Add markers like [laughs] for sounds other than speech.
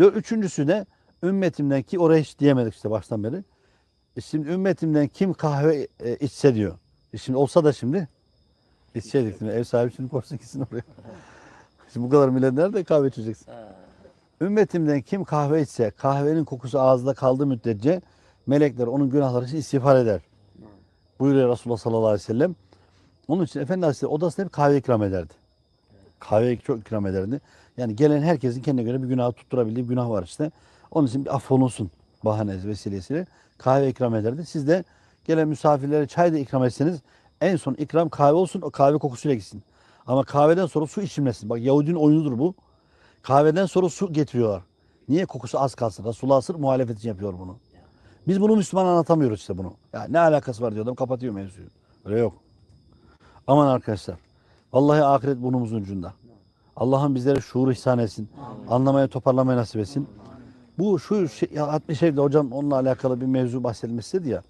Dö- Üçüncüsü de ümmetimden ki oraya hiç diyemedik işte baştan beri. E şimdi ümmetimden kim kahve e, içse diyor. E şimdi olsa da şimdi içseydik. mi? Ev sahibi şimdi koşsun gitsin oraya. [laughs] Şimdi bu kadar millet nerede kahve içeceksin? Ümmetimden kim kahve içse kahvenin kokusu ağızda kaldığı müddetçe melekler onun günahları için istiğfar eder. Buyuruyor Resulullah sallallahu aleyhi ve sellem. Onun için Efendi Hazretleri odasında hep kahve ikram ederdi. Kahve çok ikram ederdi. Yani gelen herkesin kendine göre bir günah tutturabildiği bir günah var işte. Onun için bir affolunsun bahane vesilesiyle kahve ikram ederdi. Siz de gelen misafirlere çay da ikram etseniz en son ikram kahve olsun o kahve kokusuyla gitsin. Ama kahveden sonra su içilmesin. Bak Yahudinin oyunudur bu. Kahveden sonra su getiriyorlar. Niye kokusu az kalsın? Resulullah sırf muhalefet için yapıyor bunu. Biz bunu Müslüman anlatamıyoruz işte bunu. Ya ne alakası var diyor adam kapatıyor mevzuyu. Öyle yok. Aman arkadaşlar. Vallahi ahiret burnumuzun ucunda. Allah'ım bizlere şuur ihsan etsin. Anlamaya toparlamaya nasip etsin. Bu şu şey, ya 60 evde hocam onunla alakalı bir mevzu bahsedilmek istedi ya.